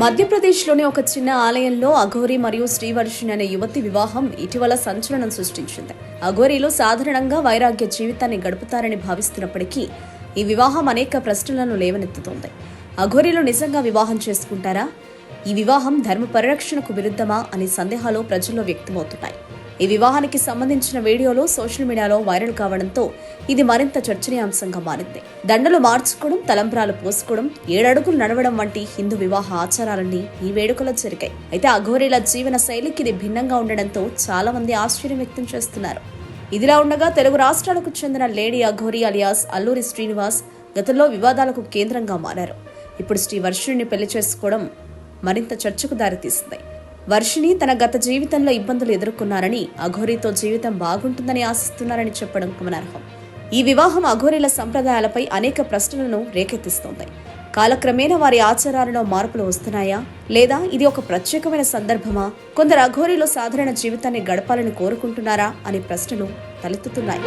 మధ్యప్రదేశ్లోని ఒక చిన్న ఆలయంలో అఘోరి మరియు శ్రీవర్షిణి అనే యువతి వివాహం ఇటీవల సంచలనం సృష్టించింది. అఘోరీలు సాధారణంగా వైరాగ్య జీవితాన్ని గడుపుతారని భావిస్తున్నప్పటికీ ఈ వివాహం అనేక ప్రశ్నలను లేవనెత్తుతోంది. అఘోరీలు నిజంగా వివాహం చేసుకుంటారా? ఈ వివాహం ధర్మ పరిరక్షణకు విరుద్ధమా? అనే సందేహాలు ప్రజల్లో వ్యక్తమవుతున్నాయి. ఈ వివాహానికి సంబంధించిన వీడియోలు సోషల్ మీడియాలో వైరల్ కావడంతో ఇది మరింత చర్చనీయాంశంగా మారింది. దండలు మార్చుకోవడం తలంబ్రాలు పోసుకోవడం ఏడడుగులు నడవడం వంటి హిందూ వివాహ ఆచారాలన్నీ ఈ వేడుకలో జరిగాయి. అయితే అఘోరీల జీవన శైలికి ఇది భిన్నంగా ఉండడంతో చాలా మంది ఆశ్చర్యం వ్యక్తం చేస్తున్నారు. ఇదిలా ఉండగా తెలుగు రాష్ట్రాలకు చెందిన లేడీ అఘోరి అలియాస్ అల్లూరి శ్రీనివాస్ గతంలో వివాదాలకు కేంద్రంగా మారారు. ఇప్పుడు శ్రీ వర్షిణిని పెళ్ళి చేసుకోవడం మరింత చర్చకు దారితీసింది. వర్షిణి తన గత జీవితంలో ఇబ్బందులు ఎదుర్కొన్నారని అఘోరీతో జీవితం బాగుంటుందని ఆశిస్తున్నారని చెప్పడం గమనార్హం. ఈ వివాహం అఘోరీల సంప్రదాయాలపై అనేక ప్రశ్నలను రేకెత్తిస్తోంది. కాలక్రమేణా వారి ఆచారాలలో మార్పులు వస్తున్నాయా? లేదా ఇది ఒక ప్రత్యేకమైన సందర్భమా? కొందరు అఘోరీలో సాధారణ జీవితాన్ని గడపాలని కోరుకుంటున్నారా? అనే ప్రశ్నలు తలెత్తుతున్నాయి.